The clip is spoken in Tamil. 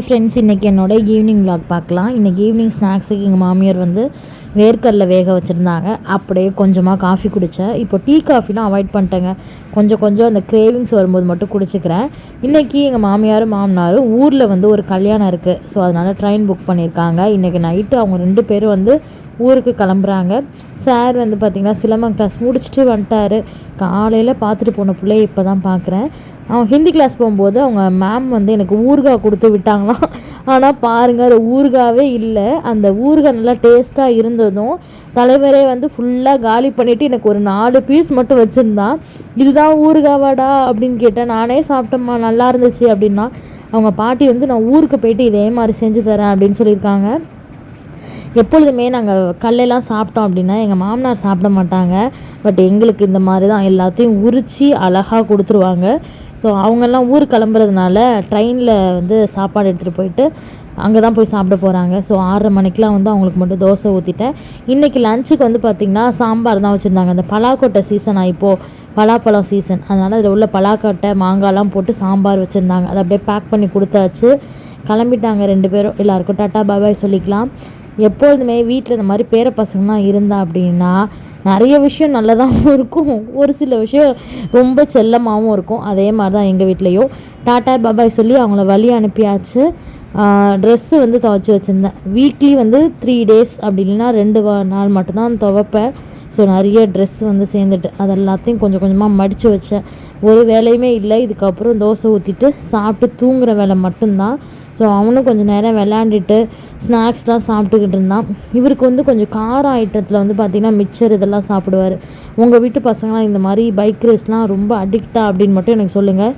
ஹாய் ஃப்ரெண்ட்ஸ் இன்றைக்கி என்னோட ஈவினிங் vlog பார்க்கலாம். இன்றைக்கி ஈவினிங் ஸ்நாக்ஸுக்கு எங்கள் மாமியார் வந்து வேர்க்கடலை வேக வச்சுருந்தாங்க. அப்படியே கொஞ்சமாக காஃபி குடித்தேன் இப்போ டீ காஃபிலாம் அவாய்ட் பண்ணிட்டேங்க. கொஞ்சம் கொஞ்சம் அந்த கிரேவிங்ஸ் வரும்போது மட்டும் குடிச்சிக்கிறேன். இன்றைக்கி எங்கள் மாமியாரும் மாமனாரும் ஊரில் வந்து ஒரு கல்யாணம் இருக்குது ஸோ அதனால் ட்ரெயின் புக் பண்ணியிருக்காங்க. இன்றைக்கி நைட்டு அவங்க ரெண்டு பேரும் வந்து ஊருக்கு கிளம்புறாங்க. சார் வந்து பார்த்திங்கன்னா சிலம்பம் கிளாஸ் முடிச்சுட்டு வந்துட்டாரு. காலையில் பார்த்துட்டு போன பிள்ளைய இப்போ தான் பார்க்குறேன் அவன் ஹிந்தி கிளாஸ் போகும்போது அவங்க மேம் வந்து எனக்கு ஊறுகாய் கொடுத்து விட்டாங்களாம். ஆனால் பாருங்கள் அது ஊறுகாவே இல்லை. அந்த ஊறுகாய் நல்லா டேஸ்ட்டாக இருந்ததும் தலைவரே வந்து ஃபுல்லாக காலி பண்ணிவிட்டு எனக்கு ஒரு நாலு பீஸ் மட்டும் வச்சுருந்தான் இதுதான் ஊறுகாவாடா? அப்படின்னு கேட்டேன். நானே சாப்பிட்டோம்மா நல்லா இருந்துச்சு அப்படின்னா அவங்க பாட்டி வந்து நான் ஊருக்கு போயிட்டு இதே மாதிரி செஞ்சு தரேன் அப்படின்னு சொல்லியிருக்காங்க. எப்பொழுதுமே நாங்கள் கல்லெல்லாம் சாப்பிட்டோம் அப்படின்னா எங்கள் மாமனார் சாப்பிட மாட்டாங்க. பட் எங்களுக்கு இந்த மாதிரி தான் எல்லாத்தையும் உரித்து அழகாக கொடுத்துருவாங்க. ஸோ அவங்கெல்லாம் ஊர் கிளம்புறதுனால ட்ரெயினில் வந்து சாப்பாடு எடுத்துகிட்டு போயிட்டு அங்கே தான் போய் சாப்பிட போகிறாங்க ஸோ ஆறரை மணிக்கெலாம் வந்து அவங்களுக்கு மட்டும் தோசை ஊற்றிட்டேன் இன்றைக்கி லஞ்சுக்கு வந்து பார்த்திங்கன்னா சாம்பார் தான் வச்சுருந்தாங்க. அந்த பலாக்கொட்டை சீசன் ஆகிப்போ பலாப்பழம் சீசன் அதனால் அதில் உள்ள பலாக்கொட்டை மாங்காய்லாம் போட்டு சாம்பார் வச்சுருந்தாங்க. அதை அப்படியே பேக் பண்ணி கொடுத்தாச்சு. கிளம்பிட்டாங்க ரெண்டு பேரும். எல்லாருக்கும் டாட்டா பாபாய் சொல்லிக்கலாம். எப்பொழுதுமே வீட்டில் இந்த மாதிரி பேர பசங்களாம் இருந்தா அப்படின்னா நிறைய விஷயம் நல்லதாகவும் இருக்கும். ஒரு சில விஷயம் ரொம்ப செல்லமாகவும் இருக்கும். அதே மாதிரி தான் எங்கள் வீட்லேயும். டாட்டா பாபாய் சொல்லி அவங்கள வழி அனுப்பியாச்சு. ட்ரெஸ்ஸு வந்து துவைச்சி வச்சுருந்தேன். வீக்லி வந்து த்ரீ டேஸ் அப்படி இல்லைன்னா ரெண்டு வா நாள் மட்டும்தான் துவைப்பேன். ஸோ நிறைய ட்ரெஸ் வந்து சேர்ந்துட்டு அது எல்லாத்தையும் கொஞ்சம் கொஞ்சமாக மடித்து வச்சேன். ஒரு வேலையுமே இல்லை. இதுக்கப்புறம் தோசை ஊற்றிட்டு சாப்பிட்டு தூங்குகிற வேலை மட்டும்தான். ஸோ அவனும் கொஞ்சம் நேரம் விளையாண்டுட்டு ஸ்நாக்ஸ்லாம் சாப்பிட்டுக்கிட்டு இருந்தான். இவருக்கு வந்து கொஞ்சம் கார ஐட்டத்தில் வந்து பார்த்திங்கன்னா மிக்சர் இதெல்லாம் சாப்பிடுவார். உங்கள் வீட்டு பசங்களாம் இந்த மாதிரி பைக் ரேஸ்லாம் ரொம்ப அடிக்டா அப்படின்னு மட்டும் எனக்கு சொல்லுங்கள்